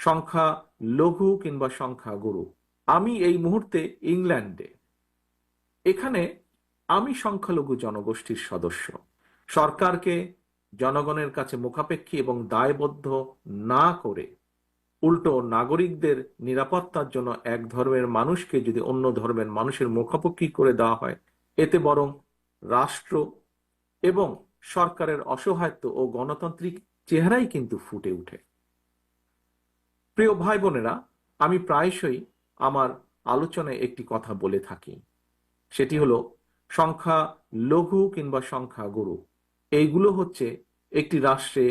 সংখ্যা লঘু কিংবা সংখ্যা গুরু। আমি এই মুহূর্তে ইংল্যান্ডে। এখানে আমি সংখ্যালঘু জনগোষ্ঠীর সদস্য। সরকারকে জনগণের কাছে মুখাপেক্ষী এবং দায়বদ্ধ না করে উল্টো নাগরিকদের নিরাপত্তার জন্য এক ধর্মের মানুষকে যদি অন্য ধর্মের মানুষের মুখাপেক্ষী করে দেওয়া হয়, এতে বরং রাষ্ট্র এবং সরকারের অসহায়ত্ব ও গণতান্ত্রিক চেহারাই কিন্তু ফুটে ওঠে প্রিয় ভাই বোনেরা আমি প্রায়শই আমার আলোচনায় একটি কথা বলে থাকি। সেটি হলো, সংখ্যা লঘু কিংবা সংখ্যা গুরু। এইগুলো হচ্ছে একটি রাষ্ট্রে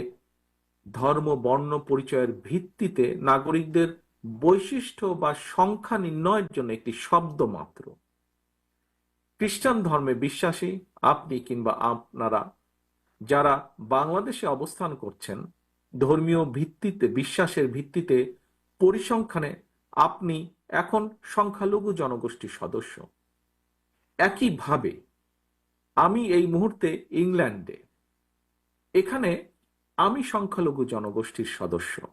ধর্ম, বর্ণ পরিচয়ের ভিত্তিতে নাগরিকদের বৈশিষ্ট্য বা সংখ্যা নির্ণয়ের জন্য একটি শব্দ মাত্র। খ্রিস্টান ধর্মে বিশ্বাসী আপনি কিংবা আপনারা যারা বাংলাদেশে অবস্থান করছেন, ধর্মীয় ভিত্তিতে, বিশ্বাসের ভিত্তিতে পরিসংখ্যানে আপনি এখন সংখ্যালঘু জনগোষ্ঠীর সদস্য। একইভাবে আমি এই মুহূর্তে ইংল্যান্ডে। এখানে আমি সংখ্যালঘু জনগোষ্ঠীর সদস্য।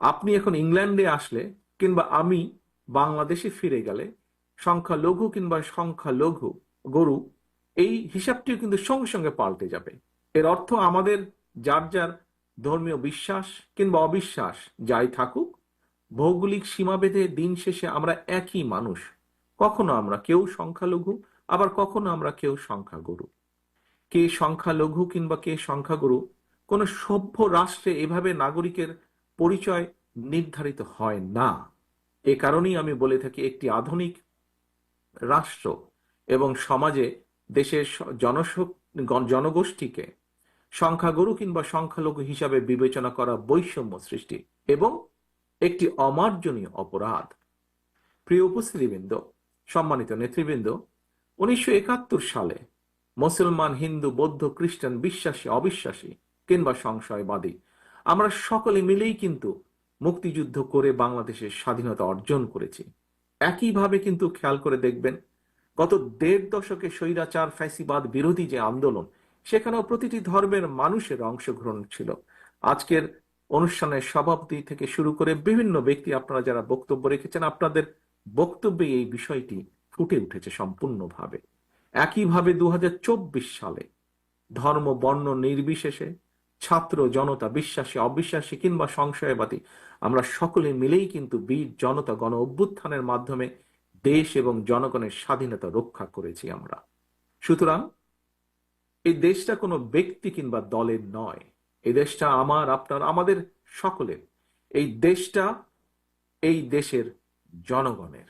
আপনি এখন ইংল্যান্ডে আসলে কিংবা আমি বাংলাদেশে ফিরে গেলে সংখ্যালঘু কিংবা সংখ্যালঘু গরু, এই হিসাবটিও কিন্তু সঙ্গে সঙ্গে পাল্টে যাবে। এর অর্থ আমাদের যার যার ধর্মীয় বিশ্বাস কিংবা অবিশ্বাস যাই থাকুক, ভৌগোলিক সীমাবেদে দিন শেষে আমরা একই মানুষ। কখনো আমরা কেউ সংখ্যালঘু, আবার কখনো আমরা কেউ সংখ্যাগুরু। কে সংখ্যালঘু কিংবা কে সংখ্যাগুরু, কোন সভ্য রাষ্ট্রে এভাবে নাগরিকের পরিচয় নির্ধারিত হয় না। এ কারণেই আমি বলে থাকি একটি আধুনিক রাষ্ট্র এবং সমাজে দেশের জনগোষ্ঠীকে সংখ্যাগুরু কিংবা সংখ্যালঘু হিসাবে বিবেচনা করা বৈষম্য সৃষ্টি এবং একটি অমার্জনীয় অপরাধ। প্রিয় উপস্থিতিবৃন্দ, সম্মানিত নেতৃবৃন্দ, উনিশশো একাত্তর সালে মুসলমান, হিন্দু, বৌদ্ধ, খ্রিস্টান, বিশ্বাসী, অবিশ্বাসী কিংবা সংশয়বাদী, আমরা সকলে মিলেই কিন্তু মুক্তিযুদ্ধ করে বাংলাদেশের স্বাধীনতা অর্জন করেছি। একইভাবে কিন্তু খেয়াল করে দেখবেন, গত দেড় দশকে স্বৈরাচার, ফ্যাসিবাদ বিরোধী যে আন্দোলন সেখানেও প্রতিটি ধর্মের মানুষের অংশগ্রহণ ছিল। আজকের অনুষ্ঠানের সভাপতি থেকে শুরু করে বিভিন্ন ব্যক্তি আপনারা যারা বক্তব্য রেখেছেন, আপনাদের বক্তব্যে এই বিষয়টি ফুটে উঠেছে সম্পূর্ণভাবে। একইভাবে দু হাজার চব্বিশ সালে ধর্ম, বর্ণ নির্বিশেষে ছাত্র, জনতা, বিশ্বাসী, অবিশ্বাসী কিংবা সংশয়বাদী, আমরা সকলে মিলেই কিন্তু বীর, জনতা, গণ অভ্যুত্থানের মাধ্যমে দেশ এবং জনগণের স্বাধীনতা রক্ষা করেছি আমরা। সুতরাং এই দেশটা কোনো ব্যক্তি কিংবা দলের নয়। এই দেশটা আমার, আপনার, আমাদের সকলের। এই দেশটা এই দেশের জনগণের।